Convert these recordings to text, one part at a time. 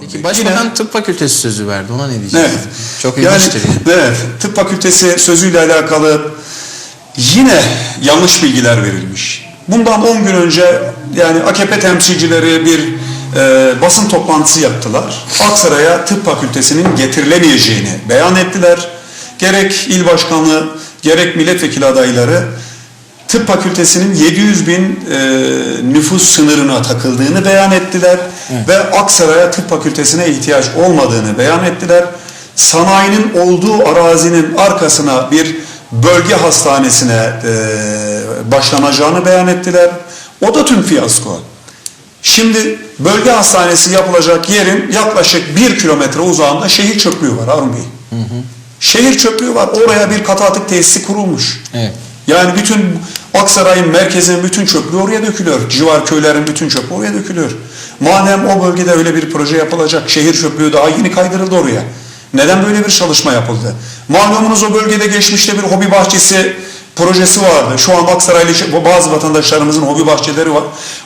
Peki başbakan tıp fakültesi sözü verdi. Ona ne diyeceksiniz? Evet. Çok yani, ilginçtir yani. Evet. Tıp fakültesi sözüyle alakalı yine yanlış bilgiler verilmiş. Bundan 10 gün önce yani AKP temsilcileri bir e, basın toplantısı yaptılar. Aksaray'a tıp fakültesinin getirilemeyeceğini beyan ettiler. Gerek il başkanı gerek milletvekili adayları tıp fakültesinin 700 bin e, nüfus sınırına takıldığını beyan ettiler ve Aksaray'a tıp fakültesine ihtiyaç olmadığını beyan ettiler. Sanayinin olduğu arazinin arkasına bir bölge hastanesine e, başlanacağını beyan ettiler. O da tüm fiyasko. Şimdi bölge hastanesi yapılacak yerin yaklaşık bir kilometre uzağında şehir çöplüğü var Harun Bey. Şehir çöplüğü var. Oraya bir katı atık tesisi kurulmuş. Evet. Yani bütün Aksaray'ın merkezinin bütün çöplüğü oraya dökülüyor. Civar köylerin bütün çöpü oraya dökülüyor. Madem o bölgede öyle bir proje yapılacak, şehir çöplüğü daha yeni kaydırıldı oraya. Neden böyle bir çalışma yapıldı? Malumunuz o bölgede geçmişte bir hobi bahçesi projesi vardı. Şu an Aksaraylı bazı vatandaşlarımızın hobi bahçeleri var.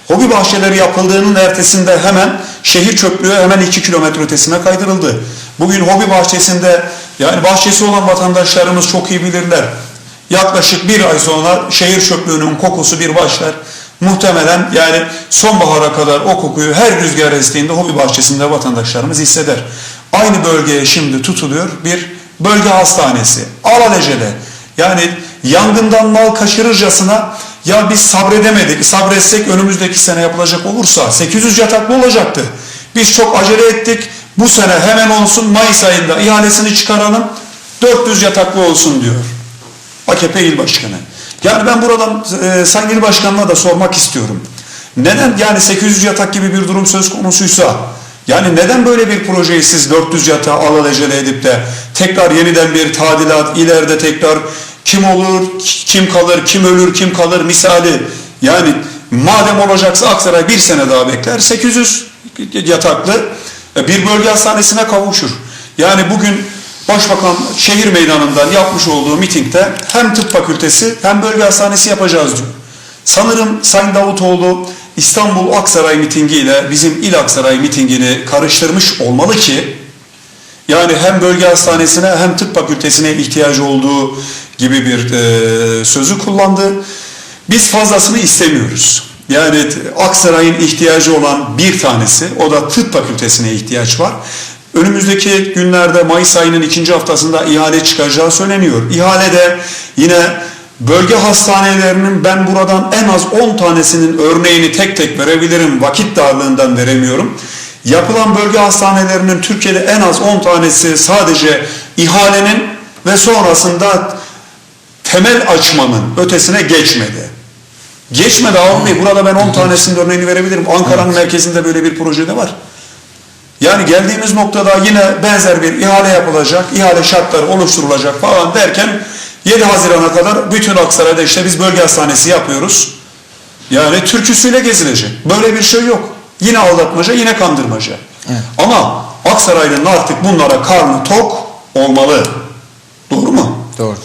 Hobi bahçeleri yapıldığının ertesinde hemen şehir çöplüğü hemen 2 kilometre ötesine kaydırıldı. Bugün hobi bahçesinde yani bahçesi olan vatandaşlarımız çok iyi bilirler. Yaklaşık bir ay sonra şehir çöplüğünün kokusu bir başlar. Muhtemelen yani sonbahara kadar o kokuyu her rüzgar estiğinde hobi bahçesinde vatandaşlarımız hisseder. Aynı bölgeye şimdi tutuluyor bir bölge hastanesi. Alelacele yani yangından mal kaçırırcasına ya biz sabredemedik, sabretsek önümüzdeki sene yapılacak olursa 800 yataklı olacaktı. Biz çok acele ettik. Bu sene hemen olsun Mayıs ayında ihalesini çıkaralım 400 yataklı olsun diyor. AKP il başkanı. Yani ben buradan e, Sayın İl Başkanı'na da sormak istiyorum. Neden yani 800 yatak gibi bir durum söz konusuysa yani neden böyle bir projeyi siz 400 yatağa alelacele edip de tekrar yeniden bir tadilat ileride tekrar kim olur, kim kalır, kim ölür, kim kalır misali yani madem olacaksa Aksaray bir sene daha bekler 800 yataklı bir bölge hastanesine kavuşur. Yani bugün Başbakan şehir meydanından yapmış olduğu mitingde hem tıp fakültesi hem bölge hastanesi yapacağız diyor. Sanırım Sayın Davutoğlu İstanbul Aksaray mitingiyle bizim İl Aksaray mitingini karıştırmış olmalı ki yani hem bölge hastanesine hem tıp fakültesine ihtiyacı olduğu gibi bir e, sözü kullandı. Biz fazlasını istemiyoruz. Yani Aksaray'ın ihtiyacı olan bir tanesi o da tıp fakültesine ihtiyaç var. Önümüzdeki günlerde Mayıs ayının ikinci haftasında ihale çıkacağı söyleniyor. İhalede yine bölge hastanelerinin ben buradan en az 10 tanesinin örneğini tek tek verebilirim. Vakit darlığından veremiyorum. Yapılan bölge hastanelerinin Türkiye'de en az 10 tanesi sadece ihalenin ve sonrasında temel açmanın ötesine geçmedi. Geçmedi Bey. Burada ben 10 tanesinin örneğini verebilirim. Ankara'nın merkezinde böyle bir projede var. Yani geldiğimiz noktada yine benzer bir ihale yapılacak, ihale şartları oluşturulacak falan derken 7 Haziran'a kadar bütün Aksaray'da işte biz bölge hastanesi yapıyoruz. Yani türküsüyle gezilecek. Böyle bir şey yok. Yine aldatmaca, yine kandırmaca. Evet. Ama Aksaraylı'nın artık bunlara karnı tok olmalı. Doğru mu? Doğru.